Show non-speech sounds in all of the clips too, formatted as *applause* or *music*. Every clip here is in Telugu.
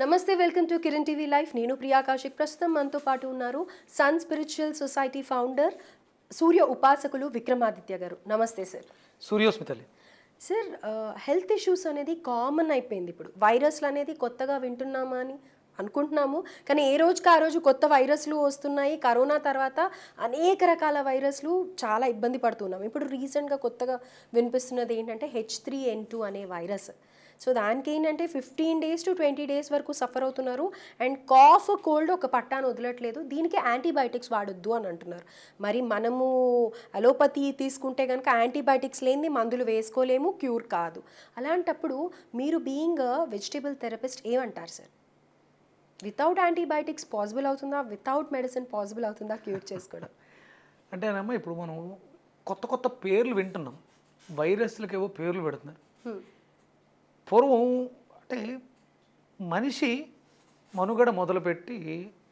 నమస్తే welcome to Kiran TV life. నేను ప్రియా కౌశిక్ ప్రస్తుతం మనతో పాటు ఉన్నారు సన్ స్పిరిచువల్ సొసైటీ ఫౌండర్ సూర్య ఉపాసకులు విక్రమాదిత్య గారు. నమస్తే సార్. సూర్యోస్మితలి. సార్ హెల్త్ ఇష్యూస్ అనేది కామన్ అయిపోయింది ఇప్పుడు. వైరస్లు అనేది కొత్తగా వింటున్నామా అని అనుకుంటున్నాము. కానీ ఏ రోజుకి ఆ రోజు కొత్త వైరస్లు వస్తున్నాయి కరోనా తర్వాత అనేక రకాల వైరస్లు చాలా ఇబ్బంది పడుతున్నాం. ఇప్పుడు రీసెంట్గా కొత్తగా వినిపిస్తున్నది ఏంటంటే హెచ్ త్రీ ఎన్ టూ అనే వైరస్. సో దానికి ఏంటంటే fifteen days to twenty days వరకు సఫర్ అవుతున్నారు. అండ్ కాఫ్ కోల్డ్ ఒక పట్టాను వదలట్లేదు. దీనికి యాంటీబయాటిక్స్ వాడొద్దు అని అంటున్నారు. మరి మనము అలోపతి తీసుకుంటే కనుక యాంటీబయాటిక్స్ లేనిది మందులు వేసుకోలేము క్యూర్ కాదు. అలాంటప్పుడు మీరు బీయింగ్ వెజిటేబుల్ థెరపిస్ట్ ఏమంటారు సార్? వితౌట్ యాంటీబయాటిక్స్ పాసిబుల్ అవుతుందా? వితౌట్ మెడిసిన్ పాసిబుల్ అవుతుందా? క్యూర్ చేసుకోవడం. *laughs* అంటేనమ్మా ఇప్పుడు మనం కొత్త కొత్త పేర్లు వింటున్నాం. వైరస్లకి ఏవో పేర్లు పెడుతున్నారు. పూర్వం అంటే మనిషి మనుగడ మొదలుపెట్టి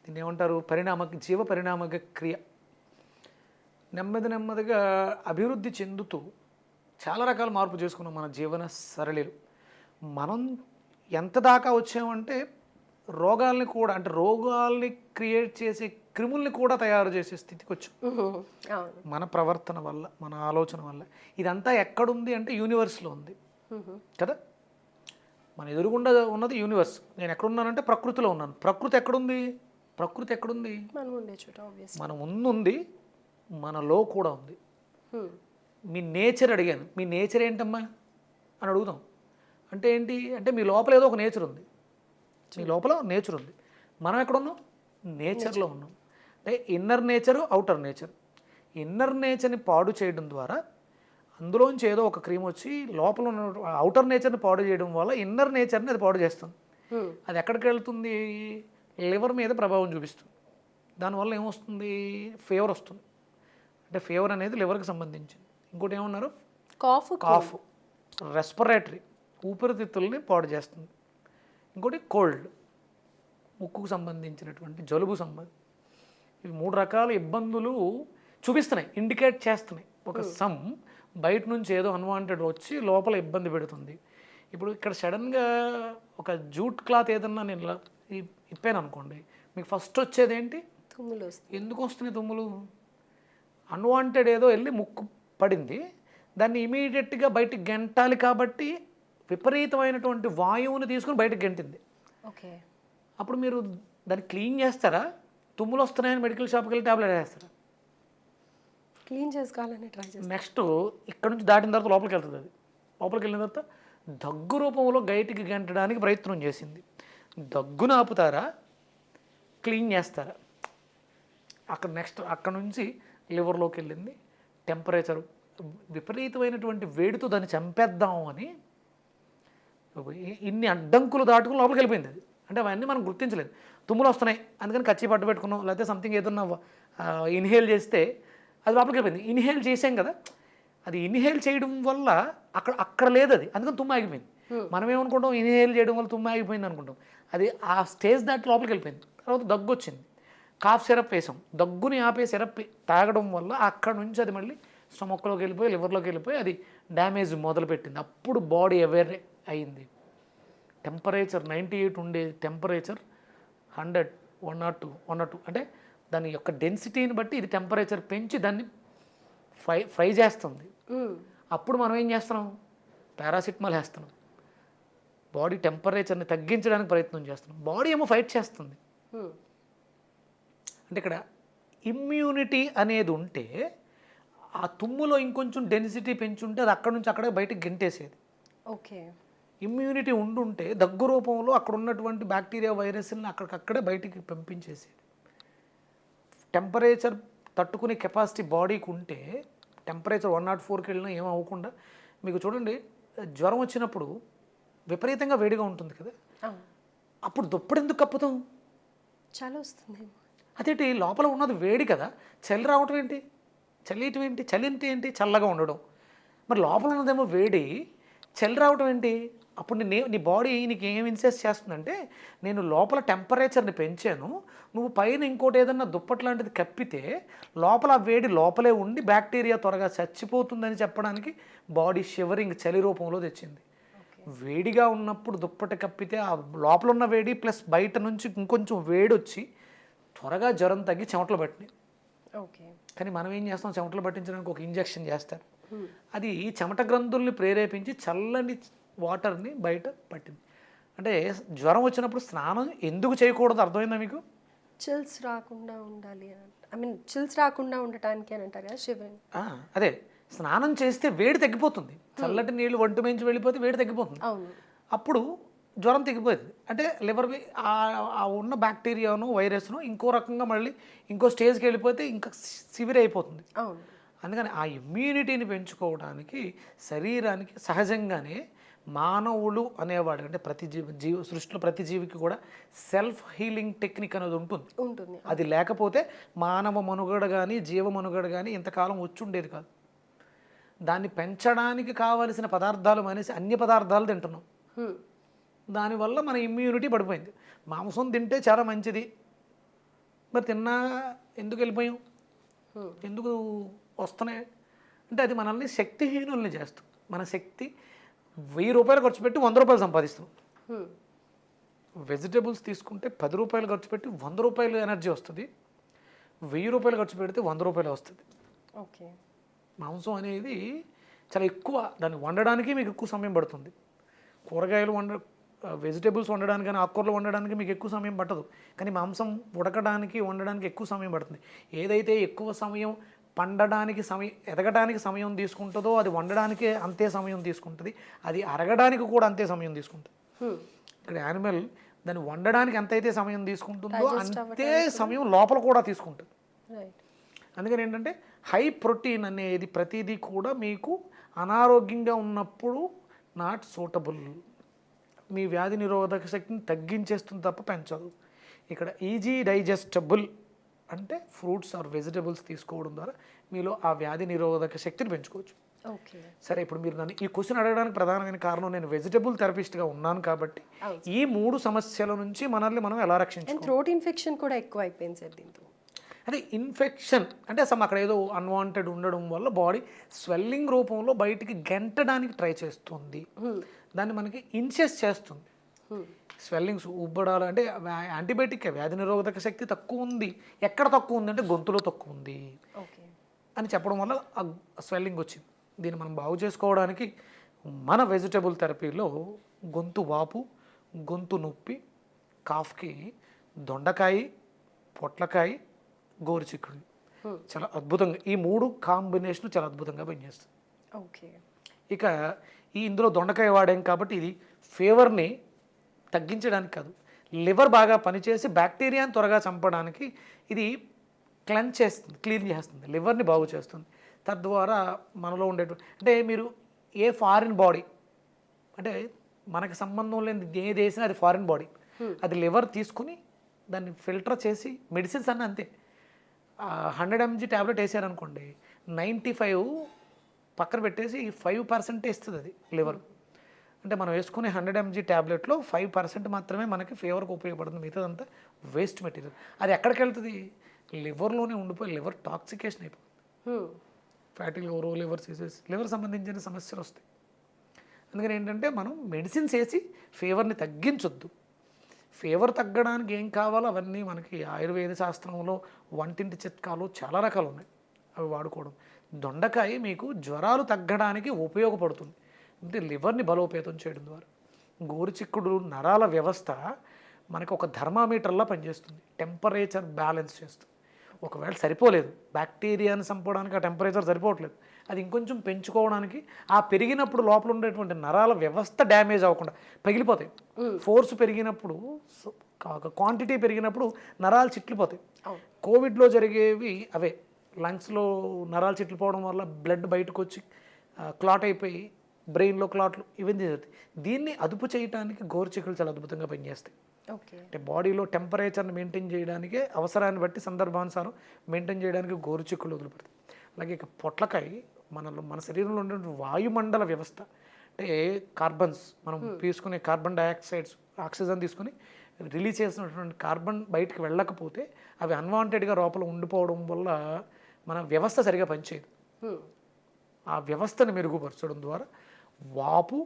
దీన్ని ఏమంటారు? పరిణామ జీవ పరిణామక క్రియ. నెమ్మది నెమ్మదిగా అభివృద్ధి చెందుతూ చాలా రకాల మార్పు చేసుకున్నాం మన జీవన సరళిలు. మనం ఎంత దాకా వచ్చామంటే రోగాల్ని కూడా అంటే రోగాల్ని క్రియేట్ చేసే క్రిముల్ని కూడా తయారు చేసే స్థితికి వచ్చాం. మన ప్రవర్తన వల్ల మన ఆలోచన వల్ల. ఇదంతా ఎక్కడుంది అంటే యూనివర్స్లో ఉంది. కదా? మన ఎదురుగుండా ఉన్నది యూనివర్స్ నేను ఎక్కడున్నానంటే ప్రకృతిలో ఉన్నాను. ప్రకృతి ఎక్కడుంది? ప్రకృతి ఎక్కడుంది? మనం ఉండే చోట ఆబ్వియస్ మన ముందుంది మనలో కూడా ఉంది. మీ నేచర్ అడిగాను. మీ నేచర్ ఏంటమ్మా? అని అడుగుతాం అంటే ఏంటి? అంటే మీ లోపల ఏదో ఒక నేచర్ ఉంది. మీ లోపల నేచర్ ఉంది. మనం ఎక్కడ ఉన్నాం నేచర్లో ఉన్నాం. అంటే inner nature outer nature inner నేచర్ని పాడు చేయడం ద్వారా అందులోంచి ఏదో ఒక క్రీమ్ వచ్చి లోపల ఉన్న అవుటర్ నేచర్ని పాడు చేయడం వల్ల ఇన్నర్ నేచర్ని అది పాడు చేస్తుంది. అది ఎక్కడికి వెళ్తుంది? లివర్ మీద ప్రభావం చూపిస్తుంది. దానివల్ల ఏమొస్తుంది? ఫీవర్ వస్తుంది. అంటే ఫీవర్ అనేది లివర్కి సంబంధించింది. ఇంకోటి ఏమన్నారు? Cough cough. రెస్పిరేటరీ. ఊపిరితిత్తుల్ని పాడు చేస్తుంది. ఇంకోటి కోల్డ్. ముక్కుకు సంబంధించినటువంటి జలుబు సంబంధం ఇవి మూడు రకాల ఇబ్బందులు చూపిస్తున్నాయి. ఇండికేట్ చేస్తున్నాయి. ఒక సమ్ బయట నుంచి ఏదో అన్వాంటెడ్ వచ్చి లోపల ఇబ్బంది పెడుతుంది. ఇప్పుడు ఇక్కడ సడన్గా ఒక జూట్ క్లాత్ ఏదన్నా నేను ఇప్పాను అనుకోండి మీకు ఫస్ట్ వచ్చేది ఏంటి? తుమ్ములు ఎందుకు వస్తున్నాయి తుమ్ములు? అన్వాంటెడ్ ఏదో వెళ్ళి ముక్కు పడింది దాన్ని ఇమీడియట్గా బయటికి గెంటాలి కాబట్టి విపరీతమైనటువంటి వాయువుని తీసుకుని బయటకు గెంటింది. ఓకే. అప్పుడు మీరు దాన్ని క్లీన్ చేస్తారా? తుమ్ములు వస్తున్నాయని మెడికల్ షాప్కి వెళ్ళి టాబ్లెట్ వేస్తారా? క్లీన్ చేసుకోవాలని ట్రై చేస్తాను. నెక్స్ట్ ఇక్కడ నుంచి దాటిన తర్వాత లోపలికి వెళ్తుంది అది. లోపలికి వెళ్ళిన తర్వాత దగ్గు రూపంలో గైట్కి గెంటడానికి ప్రయత్నం చేసింది. దగ్గును ఆపుతారా క్లీన్ చేస్తారా? అక్కడ నెక్స్ట్ అక్కడ నుంచి లివర్లోకి వెళ్ళింది. టెంపరేచర్ విపరీతమైనటువంటి వేడితో దాన్ని చంపేద్దాం అని ఇన్ని అడ్డంకులు దాటుకుని లోపలికి వెళ్ళిపోయింది అది. అంటే అవన్నీ మనం గుర్తించలేదు. తుమ్ములు వస్తున్నాయి. అందుకని కచ్చి పట్టు పెట్టుకున్నాం. లేకపోతే సంథింగ్ ఏదన్నా ఇన్హేల్ చేస్తే అది లోపలికి వెళ్ళిపోయింది. ఇన్హేల్ చేసాం కదా. అది ఇన్హేల్ చేయడం వల్ల అక్కడ అక్కడ లేదు అది. అందుకని తుమ్మ ఆగిపోయింది. మనం ఏమనుకుంటాం? ఇన్హేల్ చేయడం వల్ల తుమ్మ ఆగిపోయింది అనుకుంటాం. అది ఆ స్టేజ్ దాటి లోపలికి వెళ్ళిపోయింది. తర్వాత దగ్గు వచ్చింది. కాఫ్ సిరప్ వేసాం. దగ్గుని ఆపే సిరప్ తాగడం వల్ల అక్కడ నుంచి అది మళ్ళీ స్టమక్లోకి వెళ్ళిపోయి లివర్లోకి వెళ్ళిపోయి అది డ్యామేజ్ మొదలుపెట్టింది. అప్పుడు బాడీ అవేర్ అయింది. టెంపరేచర్ నైంటీ ఎయిట్ ఉండే temperature hundred one nought two one nought two అంటే దాని యొక్క డెన్సిటీని బట్టి ఇది టెంపరేచర్ పెంచి దాన్ని ఫ్రై ఫ్రై చేస్తుంది. అప్పుడు మనం ఏం చేస్తున్నాం? పారాసిటమాల్ వేస్తున్నాం. బాడీ టెంపరేచర్ని తగ్గించడానికి ప్రయత్నం చేస్తున్నాం. బాడీ ఏమో ఫైట్ చేస్తుంది. అంటే ఇక్కడ ఇమ్యూనిటీ అనేది ఉంటే ఆ తుమ్ములో ఇంకొంచెం డెన్సిటీ పెంచుంటే అది అక్కడ నుంచి అక్కడే బయటకు గెంటేసేది. ఓకే. ఇమ్యూనిటీ ఉండుంటే దగ్గు రూపంలో అక్కడ ఉన్నటువంటి బ్యాక్టీరియా వైరస్ని అక్కడికక్కడే బయటికి పంపించేసేది. టెంపరేచర్ తట్టుకునే కెపాసిటీ బాడీకి ఉంటే టెంపరేచర్ వన్ నాట్ ఫోర్కి వెళ్ళినా ఏం అవ్వకుండా మీకు చూడండి జ్వరం వచ్చినప్పుడు విపరీతంగా వేడిగా ఉంటుంది కదా. అప్పుడు దుప్పటి ఎందుకు కప్పుతాం? చాలా వస్తుంది అదేంటి లోపల ఉన్నది వేడి కదా. చలి రావటం ఏంటి? చలియటం ఏంటి? చలి అంటే ఏంటి? చల్లగా ఉండడం. మరి లోపల ఉన్నదేమో వేడి. చలి రావటం ఏంటి? అప్పుడు నీ నీ బాడీ నీకు ఏం ఇన్సెస్ చేస్తుందంటే నేను లోపల టెంపరేచర్ని పెంచాను నువ్వు పైన ఇంకోటి ఏదన్నా దుప్పటి లాంటిది కప్పితే లోపల ఆ వేడి లోపలే ఉండి బ్యాక్టీరియా త్వరగా చచ్చిపోతుందని చెప్పడానికి బాడీ షివరింగ్ చలి రూపంలో తెచ్చింది. వేడిగా ఉన్నప్పుడు దుప్పటి కప్పితే ఆ లోపల ఉన్న వేడి ప్లస్ బయట నుంచి ఇంకొంచెం వేడి వచ్చి త్వరగా జ్వరం తగ్గి చెమటలు పట్టినాయి. ఓకే. కానీ మనం ఏం చేస్తాం? చెమటలు పట్టించడానికి ఒక ఇంజెక్షన్ చేస్తారు. అది చెమట గ్రంథుల్ని ప్రేరేపించి చల్లని వాటర్ని బయట పట్టింది. అంటే జ్వరం వచ్చినప్పుడు స్నానం ఎందుకు చేయకూడదు? అర్థమైందా మీకు? చిల్స్ రాకుండా ఉండాలి ఐ మీన్ చిల్స్ రాకుండా ఉండటానికి అని అంటారు కదా శివన్. అదే. స్నానం చేస్తే వేడి తగ్గిపోతుంది. చల్లటి నీళ్ళు ఒంటి మించి వెళ్ళిపోతే వేడి తగ్గిపోతుంది. అప్పుడు జ్వరం తగ్గిపోతుంది అంటే లివర్ ఆ ఉన్న బ్యాక్టీరియాను వైరస్ను ఇంకో రకంగా మళ్ళీ ఇంకో స్టేజ్కి వెళ్ళిపోతే ఇంకా సివిర్ అయిపోతుంది అవును. అందుకని ఆ ఇమ్యూనిటీని పెంచుకోవడానికి శరీరానికి సహజంగానే మానవులు అనేవాడు అంటే ప్రతి జీవి జీవ సృష్టిలో ప్రతి జీవికి కూడా సెల్ఫ్ హీలింగ్ టెక్నిక్ అనేది ఉంటుంది. ఉంటుంది. అది లేకపోతే మానవ మనుగడ కానీ జీవ మనుగడ కానీ ఇంతకాలం వచ్చి ఉండేది కాదు. దాన్ని పెంచడానికి కావలసిన పదార్థాలు మానేసి అన్ని పదార్థాలు తింటున్నాం. దానివల్ల మన ఇమ్యూనిటీ పడిపోయింది. మాంసం తింటే చాలా మంచిది. మరి తిన్నా ఎందుకు వెళ్ళిపోయాం. ఎందుకు వస్తున్నాయి. అంటే అది మనల్ని శక్తిహీనుల్ని చేస్తుంది. మన శక్తి వెయ్యి రూపాయలు ఖర్చు పెట్టి వంద రూపాయలు సంపాదిస్తాం Hmm. వెజిటేబుల్స్ తీసుకుంటే పది రూపాయలు ఖర్చు పెట్టి వంద రూపాయలు ఎనర్జీ వస్తుంది. వెయ్యి రూపాయలు ఖర్చు పెడితే వంద రూపాయలు వస్తుంది. ఓకే. మాంసం అనేది చాలా ఎక్కువ దాన్ని వండడానికి మీకు ఎక్కువ సమయం పడుతుంది. కూరగాయలు వండ వెజిటేబుల్స్ వండడానికి కానీ ఆకుకూరలు వండడానికి మీకు ఎక్కువ సమయం పట్టదు. కానీ మాంసం ఉడకడానికి వండడానికి ఎక్కువ సమయం పడుతుంది. ఏదైతే ఎక్కువ సమయం పండడానికి సమయం ఎదగడానికి సమయం తీసుకుంటుందో అది వండడానికి అంతే సమయం తీసుకుంటుంది. అది అరగడానికి కూడా అంతే సమయం తీసుకుంటుంది. Hmm. ఇక్కడ యానిమల్ దాన్ని వండడానికి ఎంతైతే సమయం తీసుకుంటుందో అంతే సమయం లోపల కూడా తీసుకుంటుంది. అందుకని ఏంటంటే హై ప్రోటీన్ అనేది ప్రతిదీ కూడా మీకు అనారోగ్యంగా ఉన్నప్పుడు నాట్ సూటబుల్ మీ వ్యాధి నిరోధక శక్తిని తగ్గించేస్తుంది తప్ప పెంచదు. ఇక్కడ ఈజీ డైజెస్టబుల్ అంటే ఫ్రూట్స్ ఆర్ వెజిటబుల్స్ తీసుకోవడం ద్వారా మీలో ఆ వ్యాధి నిరోధక శక్తిని పెంచుకోవచ్చు. ఓకే. సరే ఇప్పుడు మీరు నన్ను ఈ క్వశ్చన్ అడగడానికి ప్రధానమైన కారణం నేను వెజిటబుల్ థెరపిస్ట్గా ఉన్నాను కాబట్టి. ఈ మూడు సమస్యల నుంచి మనల్ని మనం ఎలా రక్షించుకోవాలి? అండ్ థ్రోట్ ఇన్ఫెక్షన్ కూడా ఎక్కువ అయిపోయింది సార్ దీంతో. అదే ఇన్ఫెక్షన్ అంటే అసలు అక్కడ ఏదో అన్వాంటెడ్ ఉండడం వల్ల బాడీ స్వెల్లింగ్ రూపంలో బయటికి గెంటడానికి ట్రై చేస్తుంది. దాన్ని మనకి ఇన్సెస్ చేస్తుంది. స్వెల్లింగ్స్ ఉబ్బడాలు అంటే యాంటీబయాటిక్ వ్యాధి నిరోధక శక్తి తక్కువ ఉంది. ఎక్కడ తక్కువ ఉంది అంటే గొంతులో తక్కువ ఉంది ఓకే. అని చెప్పడం వల్ల ఆ స్వెల్లింగ్ వచ్చింది. దీన్ని మనం బాగు చేసుకోవడానికి మన వెజిటబుల్ థెరపీలో గొంతు వాపు గొంతు నొప్పి కాఫ్కి దొండకాయ పొట్లకాయ గోరుచిక్కుడు చాలా అద్భుతంగా ఈ మూడు కాంబినేషన్ చాలా అద్భుతంగా పనిచేస్తుంది ఓకే. ఇక ఈ ఇందులో దొండకాయ వాడాం కాబట్టి ఇది ఫీవర్ని తగ్గించడానికి కాదు. లివర్ బాగా పనిచేసి బ్యాక్టీరియాని త్వరగా చంపడానికి ఇది క్లెన్స్ చేస్తుంది క్లీన్ చేస్తుంది లివర్ని బాగు చేస్తుంది. తద్వారా మనలో ఉండేటువంటి అంటే మీరు ఏ ఫారిన్ బాడీ అంటే మనకి సంబంధం లేని ఏ దేశం అది ఫారిన్ బాడీ అది లివర్ తీసుకుని దాన్ని ఫిల్టర్ చేసి మెడిసిన్స్ అన్నీ అంతే. హండ్రెడ్ ఎంజీ ట్యాబ్లెట్ వేసారనుకోండి నైంటీ ఫైవ్ పక్కన పెట్టేసి ఫైవ్ పర్సెంట్ ఇస్తుంది అది లివర్. అంటే మనం వేసుకునే హండ్రెడ్ ఎంజీ ట్యాబ్లెట్లో ఫైవ్ పర్సెంట్ మాత్రమే మనకి ఫీవర్కి ఉపయోగపడుతుంది. మిగతాదంతా వేస్ట్ మెటీరియల్. అది ఎక్కడికి వెళ్తుంది? లివర్లోనే ఉండిపోయి లివర్ టాక్సికేషన్ అయిపోతుంది. ఫ్యాటీ లివర్ లివర్ సీసెస్ లివర్ సంబంధించిన సమస్యలు వస్తాయి. అందుకని ఏంటంటే మనం మెడిసిన్స్ వేసి ఫీవర్ని తగ్గించొద్దు. ఫీవర్ తగ్గడానికి ఏం కావాలో అవన్నీ మనకి ఆయుర్వేద శాస్త్రంలో వంటింటి చిట్కాలు చాలా రకాలు ఉన్నాయి అవి వాడుకోవడం. దొండకాయ మీకు జ్వరాలు తగ్గడానికి ఉపయోగపడుతుంది. అంటే లివర్ని బలోపేతం చేయడం ద్వారా. గోరుచిక్కుడు నరాల వ్యవస్థ మనకు ఒక థర్మామీటర్లా పనిచేస్తుంది. టెంపరేచర్ బ్యాలెన్స్ చేస్తుంది. ఒకవేళ సరిపోలేదు బ్యాక్టీరియాని చంపడానికి ఆ టెంపరేచర్ సరిపోవట్లేదు అది ఇంకొంచెం పెంచుకోవడానికి ఆ పెరిగినప్పుడు లోపల ఉండేటువంటి నరాల వ్యవస్థ డ్యామేజ్ అవ్వకుండా పగిలిపోతాయి. ఫోర్స్ పెరిగినప్పుడు క్వాంటిటీ పెరిగినప్పుడు నరాలు చిట్లిపోతాయి. కోవిడ్లో జరిగేవి అవే. లంగ్స్లో నరాలు చిట్లిపోవడం వల్ల బ్లడ్ బయటకు వచ్చి క్లాట్ అయిపోయి బ్రెయిన్లో క్లాట్లు ఇవన్నీ జరుగుతాయి. దీన్ని అదుపు చేయడానికి గోరుచిక్కులు చాలా అద్భుతంగా పనిచేస్తాయి. ఓకే. అంటే బాడీలో టెంపరేచర్ని మెయింటైన్ చేయడానికి అవసరాన్ని బట్టి సందర్భానుసారం మెయింటైన్ చేయడానికి గోరుచిక్కులు వదిలిపెడతాయి. అలాగే ఇక పొట్లకాయ మనలో మన శరీరంలో ఉండే వాయుమండల వ్యవస్థ అంటే కార్బన్స్ మనం తీసుకునే కార్బన్ డైఆక్సైడ్స్ ఆక్సిజన్ తీసుకుని రిలీజ్ చేసినటువంటి కార్బన్ బయటికి వెళ్ళకపోతే అవి అన్వాంటెడ్గా లోపల ఉండిపోవడం వల్ల మన వ్యవస్థ సరిగా పనిచేయదు. ఆ వ్యవస్థను మెరుగుపరచడం ద్వారా వాపు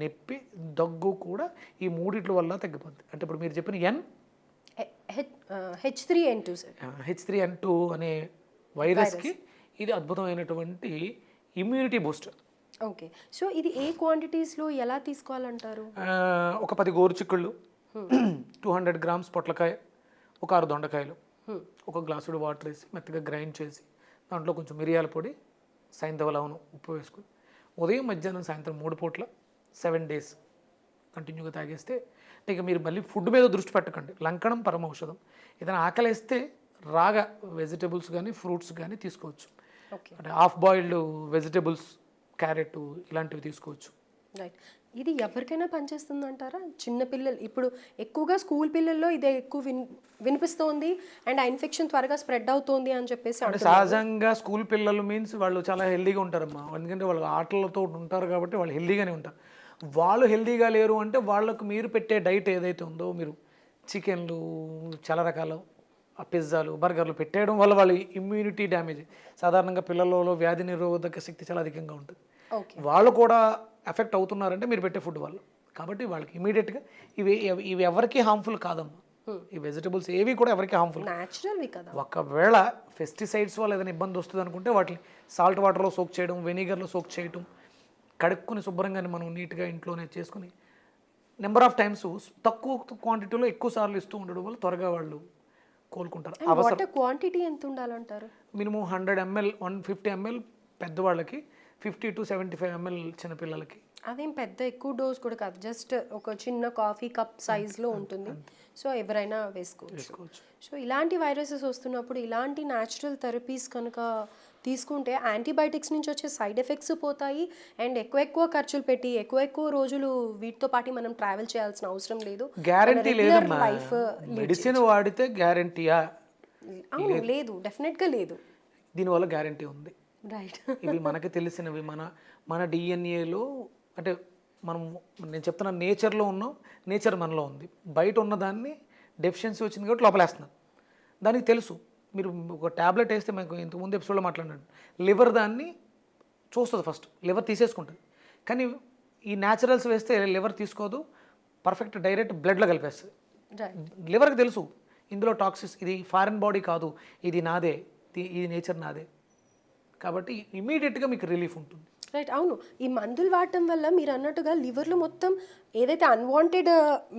నొప్పి దగ్గు కూడా ఈ మూడిట్ల వల్ల తగ్గిపోద్ది. అంటే ఇప్పుడు మీరు చెప్పిన N H three N two H three N two అనే వైరస్కి ఇది అద్భుతమైనటువంటి ఇమ్యూనిటీ బూస్టర్ ఓకే. సో ఇది ఏ క్వాంటిటీస్లో ఎలా తీసుకోవాలంటారు? ఒక పది గోరుచిక్కుళ్ళు టూ హండ్రెడ్ గ్రామ్స్ పొట్లకాయ ఒక ఆరు దొండకాయలు ఒక గ్లాసుడు వాటర్ వేసి మెత్తగా గ్రైండ్ చేసి దాంట్లో కొంచెం మిరియాల పొడి సైంధవ లవణం ఉప్పు వేసుకుని ఉదయం మధ్యాహ్నం సాయంత్రం మూడు పూట్ల సెవెన్ డేస్ కంటిన్యూగా తాగేస్తే ఇక మీరు మళ్ళీ ఫుడ్ మీద దృష్టి పెట్టకండి. లంకణం పరమ ఔషధం. ఏదైనా ఆకలేస్తే రాగా వెజిటబుల్స్ కానీ ఫ్రూట్స్ కానీ తీసుకోవచ్చు. అంటే హాఫ్ బాయిల్డ్ వెజిటబుల్స్ క్యారెట్ ఇలాంటివి తీసుకోవచ్చు. రైట్. ఇది ఎవరికైనా పనిచేస్తుంది అంటారా చిన్న పిల్లలు ఇప్పుడు ఎక్కువగా స్కూల్ పిల్లల్లో ఇదే ఎక్కువ విన్ వినిపిస్తోంది అండ్ ఆ ఇన్ఫెక్షన్ త్వరగా స్ప్రెడ్ అవుతోంది అని చెప్పేసి అంటే సహజంగా స్కూల్ పిల్లలు మీన్స్ వాళ్ళు చాలా హెల్దీగా ఉంటారమ్మా. ఎందుకంటే వాళ్ళు ఆటలతో ఉంటారు కాబట్టి వాళ్ళు హెల్దీగానే ఉంటారు. వాళ్ళు హెల్దీగా లేరు అంటే వాళ్ళకు మీరు పెట్టే డైట్ ఏదైతే ఉందో మీరు చికెన్లు చాలా రకాల పిజ్జాలు బర్గర్లు పెట్టేయడం వల్ల వాళ్ళ ఇమ్యూనిటీ డ్యామేజ్ సాధారణంగా పిల్లలలో వ్యాధి నిరోధక శక్తి చాలా అధికంగా ఉంటుంది. వాళ్ళు కూడా ఎఫెక్ట్ అవుతున్నారంటే మీరు పెట్టే ఫుడ్ వల్ల కాబట్టి వాళ్ళకి ఇమీడియట్గా ఇవి ఇవి ఎవరికి హార్మ్ఫుల్ కాదమ్మా. ఈ వెజిటబుల్స్ ఏవి కూడా ఎవరికి హార్మ్ఫుల్ న్యాచురల్వి కదా. ఒకవేళ పెస్టిసైడ్స్ వల్ల ఏదైనా ఇబ్బంది వస్తుంది అనుకుంటే వాటిని సాల్ట్ వాటర్లో సోక్ చేయడం వెనిగర్లో సోక్ చేయడం కడుక్కుని శుభ్రంగా మనం నీట్గా ఇంట్లోనే చేసుకుని నెంబర్ ఆఫ్ టైమ్స్ తక్కువ క్వాంటిటీలో ఎక్కువ సార్లు ఇస్తూ ఉండడం వల్ల త్వరగా వాళ్ళు కోలుకుంటారు. వాటర్ క్వాంటిటీ ఎంత ఉండాలంటారు minimum hundred ML one fifty ML పెద్దవాళ్ళకి fifty to seventy five ML చిన్నపిల్లలకి అదేం పెద్ద ఎక్కువ డోస్ కూడా కాదు జస్ట్ ఒక చిన్న కాఫీ కప్ సైజ్లో ఉంటుంది. సో ఎవరైనా వేసుకోవచ్చు. సో ఇలాంటి వైరసెస్ వస్తున్నప్పుడు ఇలాంటి న్యాచురల్ థెరపీస్ కనుక తీసుకుంటే యాంటీబయాటిక్స్ నుంచి వచ్చే సైడ్ ఎఫెక్ట్స్ పోతాయి. అండ్ ఎక్కువ ఎక్కువ ఖర్చులు పెట్టి ఎక్కువ ఎక్కువ రోజులు వీటితో పాటు మనం ట్రావెల్ చేయాల్సిన అవసరం లేదు. గ్యారంటీ లేదమ్మా. లైఫ్ మెడిసిన్ వాడితే గ్యారంటీయా అవును లేదు. డెఫినెట్గా లేదు. దీనివల్ల గ్యారంటీ ఉంది. ఇవి మనకి తెలిసినవి. మన మన డిఎన్ఏలో అంటే మనం నేను చెప్తున్న నేచర్లో ఉన్నాం నేచర్ మనలో ఉంది. బయట ఉన్నదాన్ని డెఫిషియన్సీ వచ్చింది కాబట్టి లోపలేస్తున్నాం. దానికి తెలుసు. మీరు ఒక ట్యాబ్లెట్ వేస్తే మీకు ఇంతకుముందు ఎపిసోడ్లో మాట్లాడాను లివర్ దాన్ని చూస్తుంది ఫస్ట్ లివర్ తీసేసుకుంటుంది. కానీ ఈ న్యాచురల్స్ వేస్తే లివర్ తీసుకోదు. పర్ఫెక్ట్ డైరెక్ట్ బ్లడ్లో కలిపేస్తుంది. లివర్కి తెలుసు. ఇందులో టాక్సిస్ ఇది ఫారెన్ బాడీ కాదు. ఇది నాదే. ఇది నేచర్ నాదే. కాబట్టి ఇమీడియట్గా మీకు రిలీఫ్ ఉంటుంది. రైట్ అవును. ఈ మందులు వాడటం వల్ల మీరు అన్నట్టుగా లివర్లో మొత్తం ఏదైతే అన్వాంటెడ్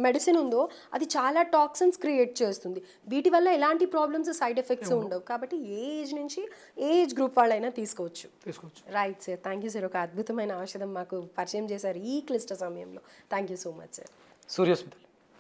మెడిసిన్ ఉందో అది చాలా టాక్సిన్స్ క్రియేట్ చేస్తుంది. వీటి వల్ల ఎలాంటి ప్రాబ్లమ్స్ సైడ్ ఎఫెక్ట్స్ ఉండవు. కాబట్టి ఏ ఏజ్ నుంచి ఏ ఏజ్ గ్రూప్ వాళ్ళైనా తీసుకోవచ్చు. తీసుకోవచ్చు. Right sir thank you sir ఒక అద్భుతమైన ఔషధం మాకు పరిచయం చేశారు ఈ క్లిష్ట సమయంలో. Thank you so much sir Suryasmita